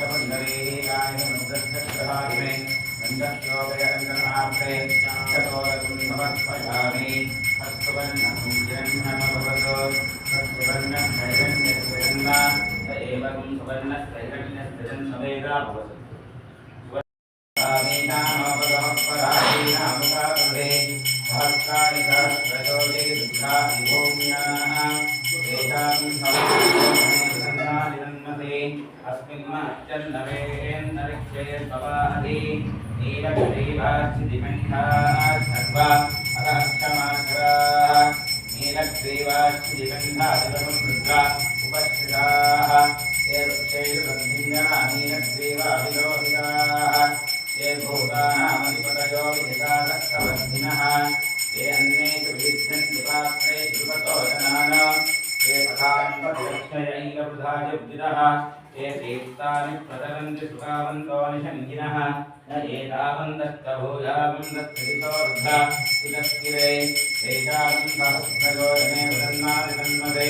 अक्षपुण्डरीकाय समुद्रक्षहारिणे गन्धक्षोभयरङ्गनाथे चतोरकं समर्पयामि हस्तवर्णं हिरण्यमभवतो हस्तवर्णस्थैरण्यस्थिरन्ना स एवं सुवर्णस्थैरण्यस्थिरन्नवेदा भवतु पराधीनामपदमपराधीनामुखापदे सहस्राणि दुःखानि भूम्याः एतानि अस्मिन् महच्चन्नवेन्दरिक्षे भवादि नीलग्रीवाच्छिदिमण्डाः सर्वा अगक्षमाकराः नीलग्रीवाच्छिदिमण्डादिवसंवृद्धा उपश्रिताः ये वृक्षैर्बन्धिन्यः नीलग्रीवाभिलोहिताः ये भूतानामधिपतयो विहितादत्तवर्धिनः ये अन्ये च विविध्यन्ति पात्रे ध्रुवतोदनान ये पथाम्बतिरक्षयैलबुधायुब्धिदः ये तीर्थानि प्रतरन्ति सुखावन्तो निषङ्गिनः न एतावन्दस्तभूयावन्दस्थितिसोऽर्ध इतस्थिरे एतावन् सहस्रयोजने वदन्नादितन्मते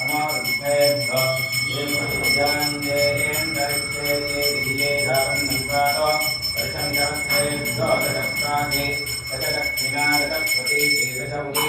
नमो वृद्धेभ्यो ये प्रयुज्यान्येन्दरिक्षे ये दिये धावन्नस्वातो दशञ्जवस्त्रेभ्यो दशप्रागे दशदक्षिणा दशप्रति दशमुदि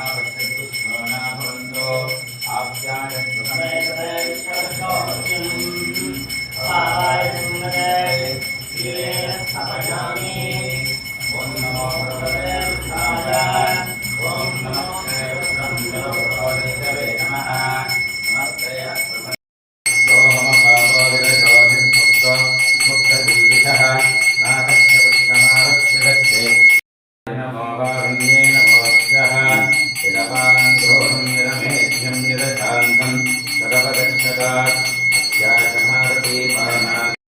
सर्वदक्षदात् या समारती परमात्